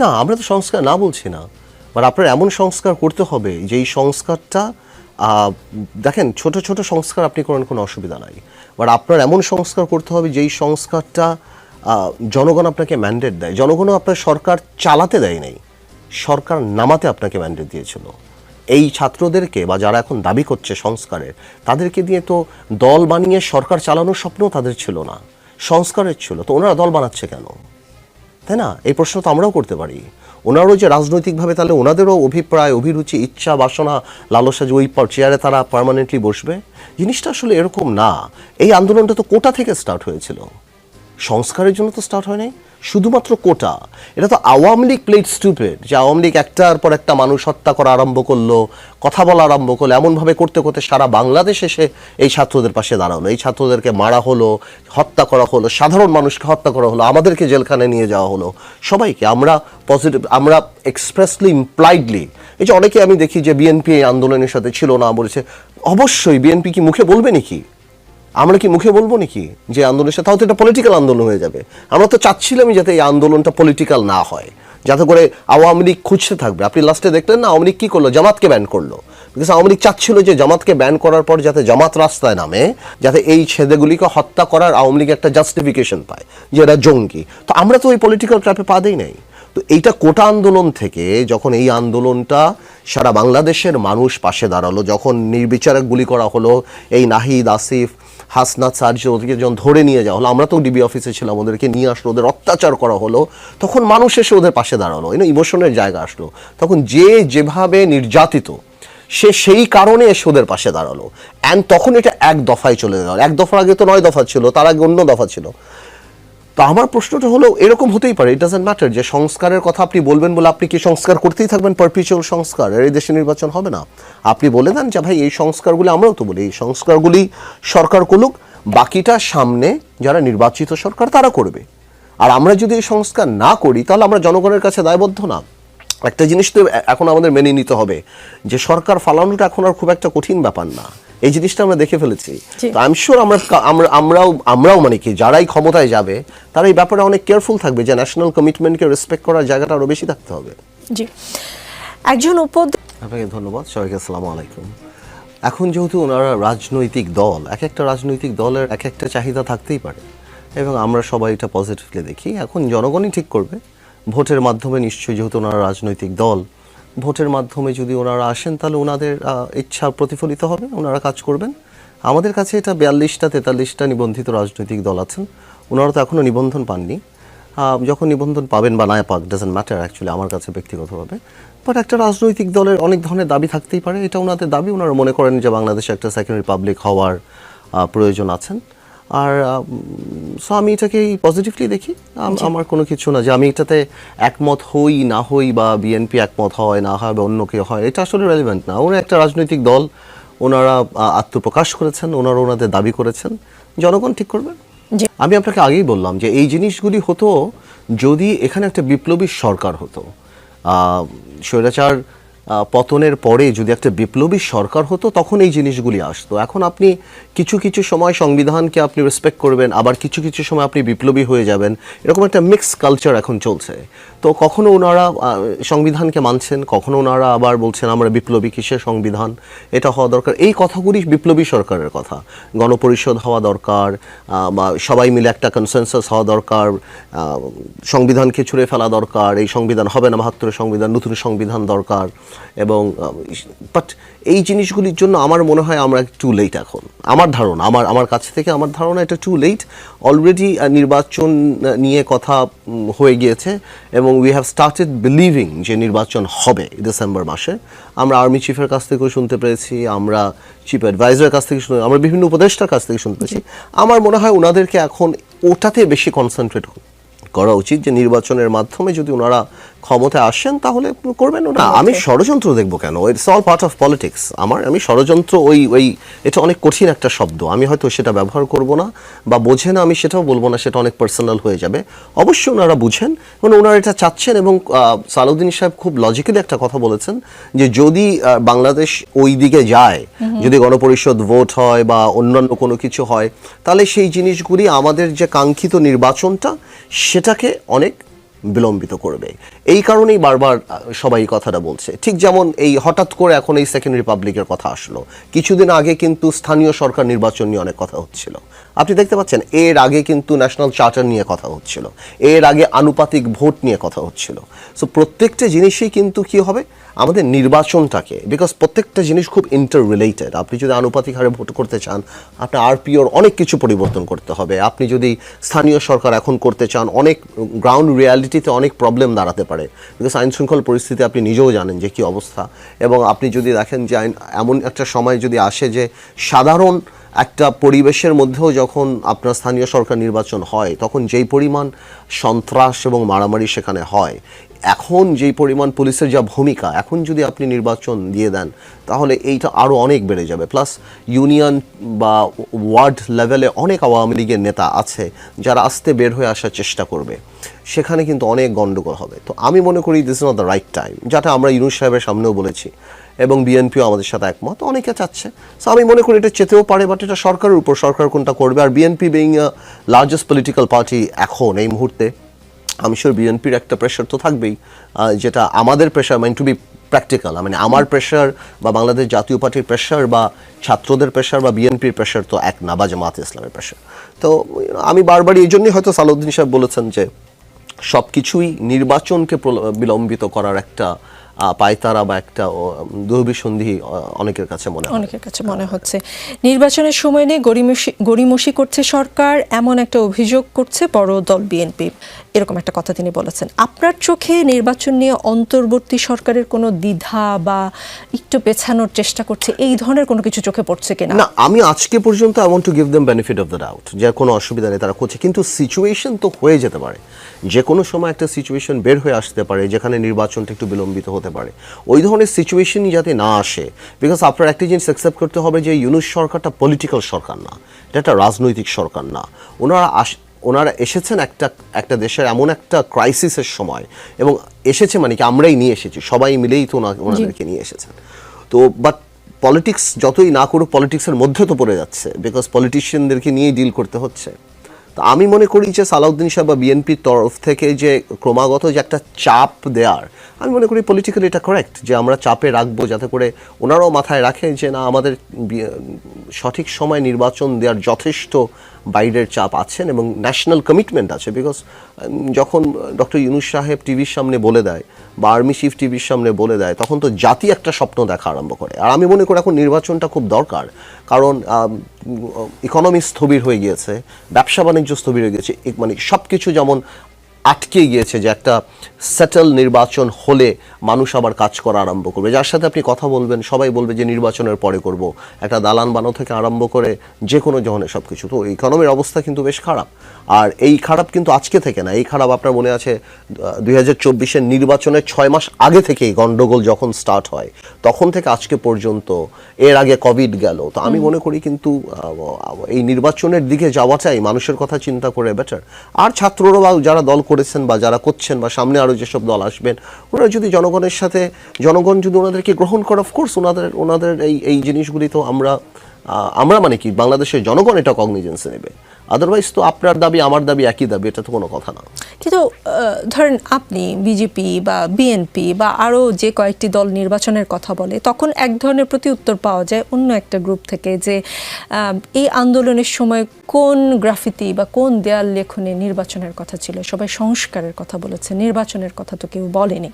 না, আমরা তো সংস্কার না বলছি না। বাট আপনার এমন সংস্কার করতে হবে যেই সংস্কারটা দেখেন, ছোট ছোট সংস্কার আপনি করেন, কোনো অসুবিধা নাই। বাট আপনার এমন সংস্কার করতে হবে যেই সংস্কারটা জনগণ আপনাকে ম্যান্ডেট দেয়। জনগণও আপনার সরকার চালাতে দেয় নাই। সরকার নামাতে আপনাকে ম্যান্ডেট দিয়েছিল। এই ছাত্রদেরকে বা যারা এখন দাবি করছে সংস্কারের, তাদেরকে দিয়ে তো দল বানিয়ে সরকার চালানোর স্বপ্নও তাদের ছিল না। সংস্কারের ছিল। তো ওনারা দল বানাচ্ছে কেন? তাই না? এই প্রশ্ন তো আমরাও করতে পারি। ওনারও যে রাজনৈতিকভাবে তাহলে ওনাদেরও অভিপ্রায়, অভিরুচি, ইচ্ছা, বাসনা, লালসা যে ওই চেয়ারে তারা পারমানেন্টলি বসবে, জিনিসটা আসলে এরকম না। এই আন্দোলনটা তো কোটা থেকে স্টার্ট হয়েছিল। সংস্কারের জন্য তো স্টার্ট হয় নাই শুধুমাত্র কোটা, এটা তো আওয়ামী লীগ প্লেট স্টুপেড যে আওয়ামী লীগ একটার পর একটা মানুষ হত্যা করা আরম্ভ করল, কথা বলা আরম্ভ করল, এমনভাবে করতে করতে সারা বাংলাদেশ এসে এই ছাত্রদের পাশে দাঁড়াল। এই ছাত্রদেরকে মারা হলো, হত্যা করা হলো, সাধারণ মানুষকে হত্যা করা হলো, আমাদেরকে জেলখানে নিয়ে যাওয়া হলো। সবাইকে আমরা পজিটিভ আমরা এক্সপ্রেসলি ইমপ্লাইডলি এই যে অনেকে আমি দেখি যে বিএনপি এই আন্দোলনের সাথে ছিল না বলেছে, অবশ্যই বিএনপি কি মুখে বলবে নাকি? আমরা কি মুখে বলব নাকি যে আন্দোলনের সাথে? তাহলে এটা পলিটিক্যাল আন্দোলন হয়ে যাবে। আমরা তো চাচ্ছিলামই যাতে এই আন্দোলনটা পলিটিক্যাল না হয়। যাতে করে আওয়ামী লীগ খুঁজতে থাকবে। আপনি লাস্টে দেখলেন না, আওয়ামী লীগ কি করল? জামাতকে ব্যান করল। বিকজ আওয়ামী লীগ চাচ্ছিল যে জামাতকে ব্যান করার পর যাতে জামাত রাস্তায় নামে, যাতে এই ছেলেগুলিকে হত্যা করার আওয়ামী লীগ একটা জাস্টিফিকেশন পায়, যে এরা জঙ্গি। তো আমরা তো ওই পলিটিক্যাল ট্র্যাপে পা দেই নাই। তো এইটা কোটা আন্দোলন থেকে যখন এই আন্দোলনটা সারা বাংলাদেশের মানুষ পাশে দাঁড়াল, যখন নির্বিচারে গুলি করা হলো, এই নাহিদ, আসিফ হাসনাত সার্জি ওদেরকে যখন ধরে নিয়ে যাওয়া হলো, আমরা তো ডিবি অফিসে ছিলাম, ওদেরকে নিয়ে আসলো, ওদের অত্যাচার করা হলো, তখন মানুষ এসে ওদের পাশে দাঁড়াল, এই ইমোশনের জায়গা আসলো। তখন যে যেভাবে নির্যাতিত, সে সেই কারণে এসে ওদের পাশে দাঁড়াল। অ্যান্ড তখন এটা এক দফায় চলে গেল। এক দফার আগে তো নয় দফা ছিল, তার আগে অন্য দফা ছিল। তো আমার প্রশ্নটা হলো, এরকম হতেই পারে ইট ডাজেন্ট ম্যাটার যে সংস্কারের কথা আপনি বলবেন বলে আপনি কি সংস্কার করতেই থাকবেন পারপিচুয়াল সংস্কার? এই দেশে নির্বাচন হবে না। আপনি বলে দেন যে ভাই, এই সংস্কারগুলি আমরাও তো বলি, এই সংস্কারগুলি সরকার করুক, বাকিটা সামনে যারা নির্বাচিত সরকার তারা করবে। আর আমরা যদি এই সংস্কার না করি, তাহলে আমরা জনগণের কাছে দায়বদ্ধ না। একটা জিনিস তো এখন আমাদের মেনে নিতে হবে যে সরকার ফালানোটা এখন আর খুব একটা কঠিন ব্যাপার না। এই জিনিসটা আমরা দেখে ফেলেছি। তো আই এম শিওর আমরা আমরা আমরাও আমরাও মানে কি যারাই ক্ষমতায় যাবে তারা এই ব্যাপারে অনেক কেয়ারফুল থাকবে যে ন্যাশনাল কমিটমেন্টকে রেসপেক্ট করার জায়গাটা আরও বেশি থাকতে হবে। জি। একজন উপদ আপনাকে ধন্যবাদ সবাইকে আসসালামু আলাইকুম। এখন যেহেতু ওনারা রাজনৈতিক দল এক একটা রাজনৈতিক দলের এক একটা চাহিদা থাকতেই পারে। এবং আমরা সবাই এটা পজিটিভলি দেখি। এখন জনগণই ঠিক করবে। ভোটের মাধ্যমে নিশ্চয়ই যেহেতু ওনারা রাজনৈতিক দল ভোটের মাধ্যমে যদি ওনারা আসেন, তাহলে ওনাদের ইচ্ছা প্রতিফলিত হবে, ওনারা কাজ করবেন। আমাদের কাছে এটা বিয়াল্লিশটা, তেতাল্লিশটা নিবন্ধিত রাজনৈতিক দল আছেন। ওনারা তো এখনও নিবন্ধন পাননি। যখন নিবন্ধন পাবেন বা না পাক ডাজেন্ট ম্যাটার অ্যাকচুয়ালি আমার কাছে ব্যক্তিগতভাবে। বাট একটা রাজনৈতিক দলের অনেক ধরনের দাবি থাকতেই পারে। এটা ওনাদের দাবি। ওনারা মনে করেন যে বাংলাদেশে একটা সেকেন্ড রিপাবলিক হওয়ার প্রয়োজন আছেন। আর সো আমি এটাকেই পজিটিভলি দেখি। আমার কোনো কিছু না। যে আমি এটাতে একমত হই না হই বা বিএনপি একমত হয় না হয় বা অন্য কেউ হয় এটা আসলে রেলিভেন্ট না। ওরা একটা রাজনৈতিক দল। ওনারা আত্মপ্রকাশ করেছেন। ওনারা ওনাদের দাবি করেছেন। জনগণ ঠিক করবে? আমি আপনাকে আগেই বললাম যে এই জিনিসগুলি হতো যদি এখানে একটা বিপ্লবী সরকার হতো। স্বৈরাচার পতনের পরে যদি একটা বিপ্লবী সরকার হতো, তখন এই জিনিসগুলি আসতো। এখন আপনি কিছু কিছু সময় সংবিধানকে আপনি রেসপেক্ট করবেন, আবার কিছু কিছু সময় আপনি বিপ্লবী হয়ে যাবেন। এরকম একটা মিক্স কালচার এখন চলছে। তো কখনো ওনারা সংবিধানকে মানছেন, কখনো ওনারা আবার বলছেন, আমরা বিপ্লবী কিসের সংবিধান? এটা হওয়া দরকার। এই কথাগুলি বিপ্লবী সরকারের কথা। গণপরিষদ হওয়া দরকার বা সবাই মিলে একটা কনসেনসাস হওয়া দরকার সংবিধানকে ছুঁড়ে ফেলা দরকার, এই সংবিধান হবে না বাহাত্তরের সংবিধান, নতুন সংবিধান দরকার। এবং বাট এই জিনিসগুলির জন্য আমার মনে হয় আমরা টু লেট এখন। আমার ধারণা আমার আমার কাছ থেকে আমার ধারণা এটা টু লেট অলরেডি নির্বাচন নিয়ে কথা হয়ে গিয়েছে এবং উই হ্যাভ স্টার্টেড বিলিভিং যে নির্বাচন হবে ডিসেম্বর মাসে। আমরা আর্মি চিফের কাছ থেকেও শুনতে পেরেছি আমরা চিফ অ্যাডভাইজারের কাছ থেকে শুনে আমরা বিভিন্ন উপদেষ্টার কাছ থেকে শুনতে পেরেছি আমার মনে হয় ওনাদেরকে এখন ওটাতে বেশি কনসেন্ট্রেট করা উচিত যে নির্বাচনের মাধ্যমে যদি ওনারা ক্ষমতায় আসেন তাহলে করবেন না আমি ষড়যন্ত্র দেখব কেন? It's all part of politics আমার আমি ষড়যন্ত্র ওই ওই এটা অনেক কঠিন একটা শব্দ। আমি হয়তো সেটা ব্যবহার করব না বা বোঝে না আমি সেটাও বলব না সেটা অনেক পার্সোনাল হয়ে যাবে। অবশ্যই ওনারা বুঝেন মানে ওনারা এটা চাচ্ছেন এবং সালাউদ্দিন সাহেব খুব লজিক্যালি একটা কথা বলেছেন যে যদি বাংলাদেশ ওই দিকে যায় যদি গণপরিষদ ভোট হয় বা অন্যান্য কোনো কিছু হয় তাহলে সেই জিনিসগুলি আমাদের যে কাঙ্ক্ষিত নির্বাচনটা সেটাকে অনেক বিলম্বিত করবে। এই কারণেই বারবার সবাই কথাটা বলছে। ঠিক যেমন এই হঠাৎ করে এখন এই সেকেন্ড রিপাবলিকের কথা আসলো। কিছুদিন আগে কিন্তু স্থানীয় সরকার নির্বাচন নিয়ে অনেক কথা হচ্ছিল। আপনি দেখতে পাচ্ছেন, এর আগে কিন্তু ন্যাশনাল চার্টার নিয়ে কথা হচ্ছিল। এর আগে আনুপাতিক ভোট নিয়ে কথা হচ্ছিল। সো প্রত্যেকটা জিনিসই কিন্তু কি হবে? আমাদের নির্বাচনটাকে বিকজ প্রত্যেকটা জিনিস খুব ইন্টার রিলেটেড আপনি যদি আনুপাতিক হারে ভোট করতে চান, আপনার আরপিওর অনেক কিছু পরিবর্তন করতে হবে। আপনি যদি স্থানীয় সরকার এখন করতে চান, অনেক গ্রাউন্ড রিয়ালিটিতে অনেক প্রবলেম দাঁড়াতে পারে। বিকজ আইন শৃঙ্খল পরিস্থিতি আপনি নিজেও জানেন যে কী অবস্থা। এবং আপনি যদি দেখেন যে আইন, এমন একটা সময় যদি আসে যে সাধারণ একটা পরিবেশের মধ্যেও যখন আপনার স্থানীয় সরকার নির্বাচন হয়, তখন যেই পরিমাণ সন্ত্রাস এবং মারামারি সেখানে হয়, এখন যেই পরিমাণ পুলিশের যা ভূমিকা, এখন যদি আপনি নির্বাচন দিয়ে দেন, তাহলে এইটা আরও অনেক বেড়ে যাবে। প্লাস ইউনিয়ন বা ওয়ার্ড লেভেলে অনেক আওয়ামী লীগের নেতা আছে, যারা আস্তে বের হয়ে আসার চেষ্টা করবে। সেখানে কিন্তু অনেক গণ্ডগোল হবে। তো আমি মনে করি this not the right time যেটা আমরা ইউনুস সাহেবের সামনেও বলেছি। এবং বিএনপিও আমাদের সাথে একমত, অনেকে চাচ্ছে। সো আমি মনে করি এটা চেতেও পারে বাট এটা সরকারের উপর, সরকার কোনটা করবে? আর BNP being largest political party এখন, এই মুহূর্তে, আমি শিওর বিএনপির একটা প্রেশার তো থাকবেই যেটা আমাদের pressure mine to be practical মানে আমার প্রেশার বা বাংলাদেশ জাতীয় পার্টির প্রেশার বা ছাত্রদের প্রেশার বা বিএনপির প্রেশার তো এক না, বা জামাত ইসলামের প্রেশার তো, আমি বারবারই এই জন্যই হয়তো সালাউদ্দিন সাহেব বলেছেন যে সব কিছুই নির্বাচনকে বিলম্বিত করার একটা পায়তারা বা একটা দুর্বিসন্ধি অনেকের কাছে মনে হয়। অনেকের কাছে মনে হচ্ছে। নির্বাচনের সময় নিয়ে গড়িমসি গড়িমসি করছে সরকার এমন একটা অভিযোগ করছে বড় দল বিএনপি এরকম একটা কথা তিনি বলেছেন। আপনার চোখে নির্বাচন নিয়ে অন্তর্বর্তী সরকারের কোনো দ্বিধা বা একটু পেছানোর চেষ্টা করছে এই ধরনের কোনো কিছু চোখে পড়ছে কিনা? না আমি আজকে পর্যন্ত I want to give them benefit of the doubt যে কোনো অসুবিধা নেই তারা করছে। কিন্তু সিচুয়েশন তো হয়ে যেতে পারে। যে কোনো সময় একটা সিচুয়েশন বের হয়ে আসতে পারে যেখানে নির্বাচনটা একটু বিলম্বিত হতে পারে। ওই ধরনের সিচুয়েশনই যাতে না আসে বিকজ আপনার একটা জিনিস অ্যাকসেপ্ট করতে হবে যে ইউনুস সরকারটা পলিটিক্যাল সরকার না এটা একটা রাজনৈতিক সরকার না। ওনারা আস ওনারা এসেছেন একটা একটা দেশের এমন একটা ক্রাইসিসের সময় এবং এসেছে মানে কি আমরাই নিয়ে এসেছি সবাই মিলেই তো ওনা- ওনাদেরকে নিয়ে এসেছেন। তো বাট পলিটিক্স যতই না করুক পলিটিক্সের মধ্যে তো পড়ে যাচ্ছে বিকজ পলিটিশিয়ানদেরকে নিয়েই ডিল করতে হচ্ছে। তো আমি মনে করি যে সালাউদ্দিন সাহেব বা বিএনপির তরফ থেকে যে ক্রমাগত যে একটা চাপ দেওয়ার আমি মনে করি পলিটিক্যালি এটা কারেক্ট যে আমরা চাপে রাখব যাতে করে ওনারাও মাথায় রাখে যে না, আমাদের সঠিক সময় নির্বাচন দেওয়ার যথেষ্ট বাইরের চাপ আছেন এবং ন্যাশনাল কমিটমেন্ট আছে বিকজ যখন ডক্টর ইউনুস সাহেব টিভির সামনে বলে দেয় বা আর্মি চিফ টিভির সামনে বলে দেয়, তখন তো জাতি একটা স্বপ্ন দেখা আরম্ভ করে। আর আমি মনে করি এখন নির্বাচনটা খুব দরকার, কারণ ইকোনমি স্থবির হয়ে গিয়েছে, ব্যবসা বাণিজ্য স্থবির হয়ে গিয়েছে মানে সব কিছু যেমন আটকে গিয়েছে যে একটা সেটেল নির্বাচন হলে মানুষ আবার কাজ করা আরম্ভ করবে। যার সাথে আপনি কথা বলবেন সবাই বলবে যে নির্বাচনের পরে করব। একটা দালান বানো থেকে আরম্ভ করে যে কোনো ধরনের সব কিছু তো ইকোনমির অবস্থা কিন্তু বেশ খারাপ। আর এই খারাপ কিন্তু আজকে থেকে না এই খারাপ আপনার মনে আছে দুই হাজার চব্বিশের নির্বাচনের ছয় মাস আগে থেকেই গন্ডগোল যখন স্টার্ট হয় তখন থেকে আজকে পর্যন্ত এর আগে কোভিড গেল। তো আমি মনে করি কিন্তু এই নির্বাচনের দিকে যাওয়াটাই মানুষের কথা চিন্তা করে বেটার আর ছাত্ররা যারা দল করেছেন বা যারা করছেন বা সামনে আরও যেসব দল আসবেন, ওনারা যদি জনগণের সাথে, জনগণ যদি ওনাদেরকে গ্রহণ করে অফকোর্স ওনাদের ওনাদের এই এই জিনিসগুলি তো আমরা আমরা মানে কি, বাংলাদেশের জনগণ এটা কগনিজেন্সে নেবে। আদারওয়াইজ তো আপনার দাবি, আমার দাবি একই দাবি, এটা তো কোনো কথা না। কিন্তু ধরেন আপনি বিজেপি বা বিএনপি বা আরও যে কয়েকটি দল নির্বাচনের কথা বলে, তখন এক ধরনের প্রতি উত্তর পাওয়া যায় অন্য একটা গ্রুপ থেকে যে এই আন্দোলনের সময় কোন গ্রাফিতি বা কোন দেয়াল লেখনে নির্বাচনের কথা ছিল, সবাই সংস্কারের কথা বলেছে, নির্বাচনের কথা তো কেউ বলেনি।